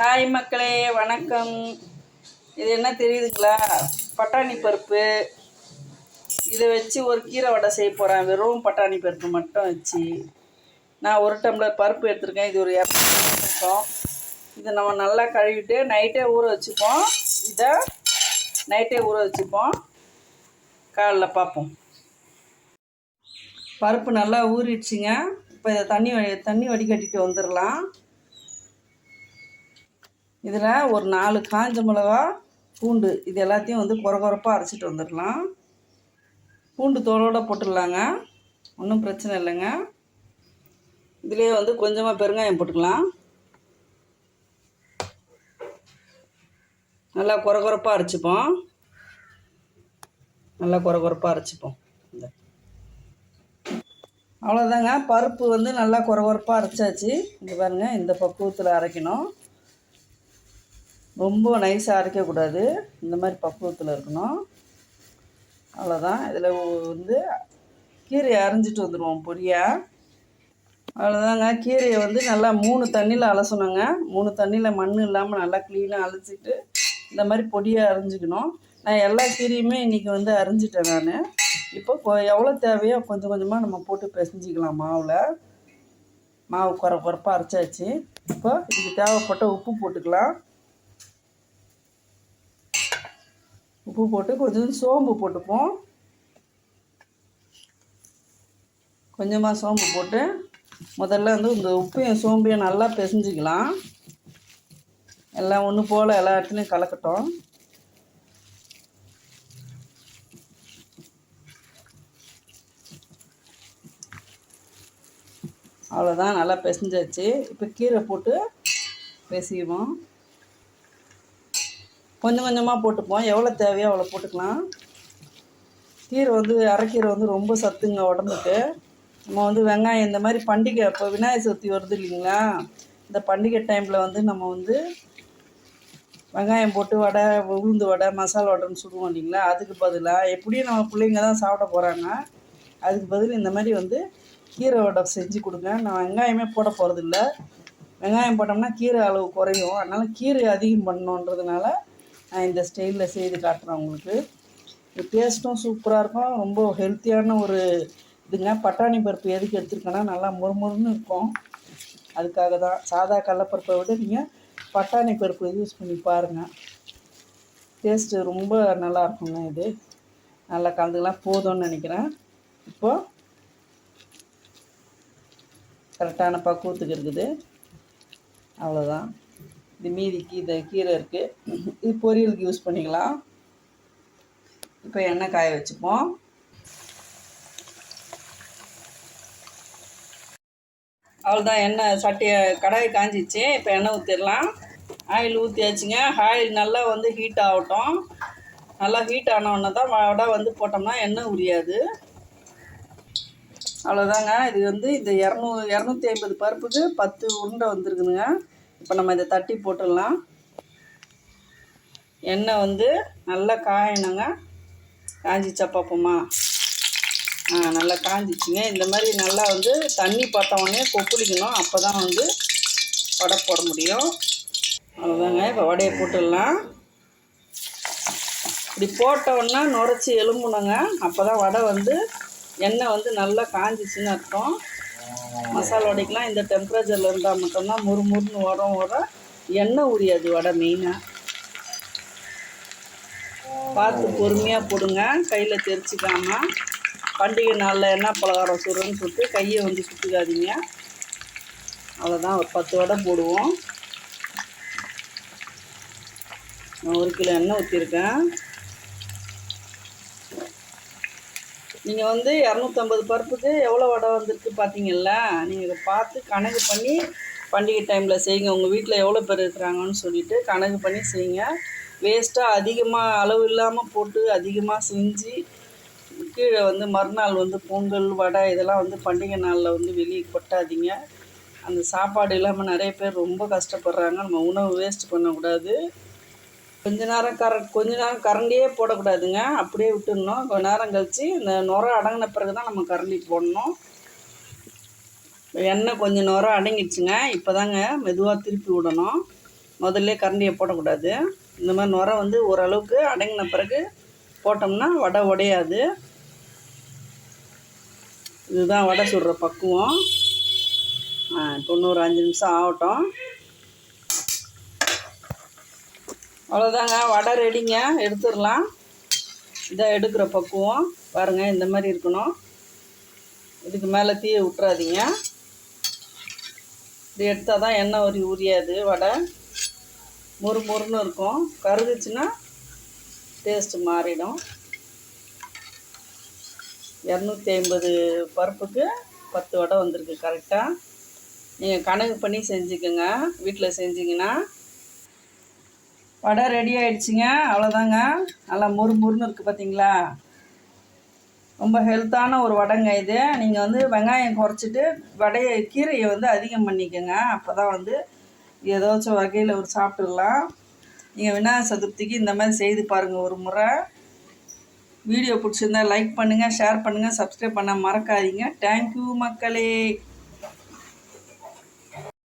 Hi மக்களே வணக்கம். இது என்ன தெரியுதுங்களா? பட்டாணி பருப்பு. இதை வச்சு ஒரு கீரை வடை செய்ய போகிறேன் வெறும் பட்டாணி பருப்பு மட்டும் வச்சு. நான் ஒரு டம்ளர் பருப்பு எடுத்திருக்கேன். இது ஒரு இரநூறு இதை நம்ம நல்லா கழுவிட்டு நைட்டே ஊற வச்சுப்போம். இதை நைட்டே ஊற வச்சுப்போம். காலைல பார்ப்போம். பருப்பு நல்லா ஊறிடுச்சுங்க. இப்போ இதை தண்ணி தண்ணி வடிகட்டிட்டு வந்துடலாம். இதில் ஒரு நாலு காஞ்ச மிளகா பூண்டு இது எல்லாத்தையும் வந்து குறை குறைப்பாக அரைச்சிட்டு வந்துடலாம். பூண்டு தோலோடு போட்டுடலாங்க. ஒன்றும் பிரச்சனை இல்லைங்க. இதுலேயே வந்து கொஞ்சமாக பெருங்காயம் போட்டுக்கலாம். நல்லா குறை குறைப்பாக அரைச்சிப்போம். நல்லா குறை குறைப்பாக அரைச்சிப்போம். இந்த. அவ்வளோதாங்க பருப்பு வந்து நல்லா குறை குறைப்பாக அரைச்சாச்சு. இங்கே பாருங்கள் இந்த பக்குவத்தில் அரைக்கணும். ரொம்ப நைஸாக அரைக்கக்கூடாது. இந்த மாதிரி பக்குவத்தில் இருக்கணும். அவ்வளோதான் இதில் வந்து கீரையை அரைஞ்சிட்டு வந்துடுவோம் பொடியாக அவ்வளோதாங்க கீரையை வந்து நல்லா மூணு தண்ணியில் அலசணுங்க. மூணு தண்ணியில் மண் இல்லாமல் நல்லா க்ளீனாக அலசிட்டு இந்த மாதிரி பொடியாக அரிஞ்சிக்கணும். நான் எல்லா கீரையுமே இன்றைக்கி வந்து அரிஞ்சிட்டேன் நான். இப்போ எவ்வளோ தேவையோ கொஞ்சம் கொஞ்சமாக நம்ம போட்டு பிசைஞ்சிக்கலாம் மாவில். மாவு குறை குறைப்பாக அரைச்சாச்சு. இப்போ இதுக்கு தேவைப்பட்ட உப்பு போட்டுக்கலாம். உப்பு போட்டு கொஞ்சம் சோம்பு போட்டுப்போம். கொஞ்சமாக சோம்பு போட்டு முதல்ல வந்து இந்த உப்பையும் சோம்பையும் நல்லா பிசைஞ்சிக்கலாம். எல்லாம் ஒன்று போல் எல்லா இடத்துலையும் கலக்கட்டும். அவ்வளோதான் நல்லா பிசைஞ்சாச்சு. இப்போ கீரை போட்டு பிசைவோம் கொஞ்சம் கொஞ்சமாக போட்டுப்போம். எவ்வளோ தேவையோ அவ்வளோ போட்டுக்கலாம். கீரை வந்து அரைக்கீரை வந்து ரொம்ப சத்துங்க உடம்புக்கு. நம்ம வந்து வெங்காயம் இந்த மாதிரி பண்டிகை இப்போ விநாயகர் சதுர்த்தி வருது இல்லைங்களா? இந்த பண்டிகை டைமில் வந்து நம்ம வந்து வெங்காயம் போட்டு வடை உளுந்து வடை மசாலா வடைன்னு சுடுவோம் இல்லைங்களா? அதுக்கு பதிலாக எப்படியும் நம்ம பிள்ளைங்க தான் சாப்பிட போகிறாங்க அதுக்கு பதில் இந்த மாதிரி வந்து கீரை வடை செஞ்சு கொடுங்க. நான் வெங்காயமே போட போகிறதில்ல வெங்காயம் போட்டோம்னா கீரை அளவு குறையும். அதனால் கீரை அதிகம் பண்ணணுன்றதுனால இந்த ஸ்டைலில் செய்து காட்டுறேன் உங்களுக்கு. டேஸ்ட்டும் சூப்பராக இருக்கும். ரொம்ப ஹெல்த்தியான ஒரு இதுங்க. பட்டாணி பருப்பு எதுக்கு எடுத்துருக்கேன்னா நல்லா முறுமுறுன்னு இருக்கும். அதுக்காக தான். சாதா கடலப்பருப்பை விட நீங்கள் பட்டாணி பருப்பு யூஸ் பண்ணி பாருங்கள் டேஸ்ட்டு ரொம்ப நல்லா இருக்குங்க இது. நல்லா கலந்துக்கலாம். போதும்னு நினைக்கிறேன். இப்போது கரெக்டான பக்குவத்துக்கு இருக்குது. அவ்வளோதான் இது மீதிக்கு இந்த கீரை இருக்குது இது பொரியலுக்கு யூஸ் பண்ணிக்கலாம். இப்போ எண்ணெய் காய வச்சுப்போம். அவ்வளோதான் எண்ணெய் சட்டியை கடாய் காஞ்சிச்சு. இப்போ எண்ணெய் ஊற்றிடலாம் ஆயில் ஊற்றியாச்சுங்க ஆயில் நல்லா வந்து ஹீட் ஆகட்டும். நல்லா ஹீட் ஆனவுடனே தான் வடை வந்து போட்டோம்னா எண்ணெய் உரியாது. அவ்வளோதாங்க இது வந்து இந்த இரநூ இரநூத்தி ஐம்பது பருப்புக்கு பத்து உருண்டை வந்துருக்குதுங்க. இப்போ நம்ம இதை தட்டி போட்டுடலாம். எண்ணெய் வந்து நல்லா காயணுங்க. காஞ்சிச்சா பார்ப்போமா ஆ நல்லா காஞ்சிச்சுங்க. இந்த மாதிரி நல்லா வந்து தண்ணி பட்ட உடனே கொப்புளிக்கணும். அப்போ தான் வந்து வடை போட முடியும். அவ்வளோதாங்க இப்போ வடையை போட்டுடலாம். இப்படி போட்ட நுரைச்சி எலும்புணுங்க அப்போ தான் வடை வந்து எண்ணெய் வந்து நல்லா காஞ்சிச்சுன்னு அர்த்தம். மசாலா வடைக்கெலாம் இந்த டெம்பரேச்சரில் இருந்தால் மட்டும்தான் முறுமுறுன்னு வரும் வர எண்ணெய் உரியாது வடை மெயினாக பார்த்து பொறுமையாக போடுங்க. கையில் தெரிச்சிக்காம பண்டிகை நாளில் என்ன பலகாரம் சுடுறோன்னு சொல்லிட்டு கையை வந்து சுட்டுக்காதீங்க அவ்வளோதான் ஒரு பத்து வடை போடுவோம். நான் ஒரு கிலோ எண்ணெய் ஊற்றிருக்கேன் நீங்கள் வந்து இரநூத்தம்பது பருப்புக்கு எவ்வளோ வடை வந்திருக்கு பார்த்தீங்கல்ல நீங்கள் இதை பார்த்து கணக்கு பண்ணி பண்டிகை டைமில் செய்யுங்க. உங்கள் வீட்டில் எவ்வளோ பேர் இருக்கிறாங்கன்னு சொல்லிட்டு கணக்கு பண்ணி செய்யுங்க. வேஸ்ட்டாக அதிகமாக அளவு இல்லாமல் போட்டு அதிகமாக செஞ்சு கீழே வந்து மறுநாள் வந்து பொங்கல் வடை இதெல்லாம் வந்து பண்டிகை நாளில் வந்து வெளியே கொட்டாதீங்க. அந்த சாப்பாடு இல்லாமல் நிறைய பேர் ரொம்ப கஷ்டப்படுறாங்க. நம்ம உணவு வேஸ்ட் பண்ணக்கூடாது. கொஞ்ச நேரம் கர கொஞ்ச நேரம் கரண்டியே போடக்கூடாதுங்க. அப்படியே விட்டுடணும். கொஞ்ச நேரம் கழித்து இந்த நுரை அடங்கின பிறகு தான் நம்ம கரண்டி போடணும். எண்ணெய் கொஞ்சம் நேரம் அடங்கிடுச்சுங்க. இப்போ தாங்க மெதுவாக திருப்பி விடணும். முதல்ல கரண்டியை போடக்கூடாது. இந்த மாதிரி நுரை வந்து ஓரளவுக்கு அடங்கின பிறகு போட்டோம்னா வடை உடையாது. இதுதான் வடை சுடுற பக்குவம். தொண்ணூறு அஞ்சு நிமிஷம் ஆகட்டும். அவ்வளோதாங்க வடை ரெடிங்க எடுத்துடலாம். இதை எடுக்கிற பக்குவம். பாருங்கள் இந்த மாதிரி இருக்கணும். இதுக்கு மேலே தீயை விட்றாதீங்க இது எடுத்தால் தான் எண்ணெய் உரி உரியாது வடை. மொறு மொறுன்னு இருக்கும். கருகுச்சுன்னா டேஸ்ட்டு மாறிடும். இரநூத்தி ஐம்பது பருப்புக்கு பத்து வடை வந்திருக்கு. கரெக்டாக நீங்கள் கணக்கு பண்ணி செஞ்சுக்கோங்க. வீட்டில் செஞ்சிங்கன்னா வடை ரெடி ஆயிடுச்சுங்க. அவ்வளோதாங்க நல்லா மொறு மொறுன்னு இருக்குது பார்த்தீங்களா ரொம்ப ஹெல்த்தான ஒரு வடைங்க இது. நீங்கள் வந்து வெங்காயம் குறைச்சிட்டு வடையை கீரையை வந்து அதிகம் பண்ணிக்கோங்க. அப்போ தான் வந்து ஏதாச்சும் வகையில் ஒரு சாப்பிட்டுடலாம் நீங்கள் விநாயகர் சதுர்த்திக்கு இந்த மாதிரி செய்து பாருங்கள் ஒரு முறை. வீடியோ பிடிச்சிருந்தா லைக் பண்ணுங்கள் ஷேர் பண்ணுங்கள் சப்ஸ்கிரைப் பண்ண மறக்காதீங்க. தேங்க்யூ மக்களே.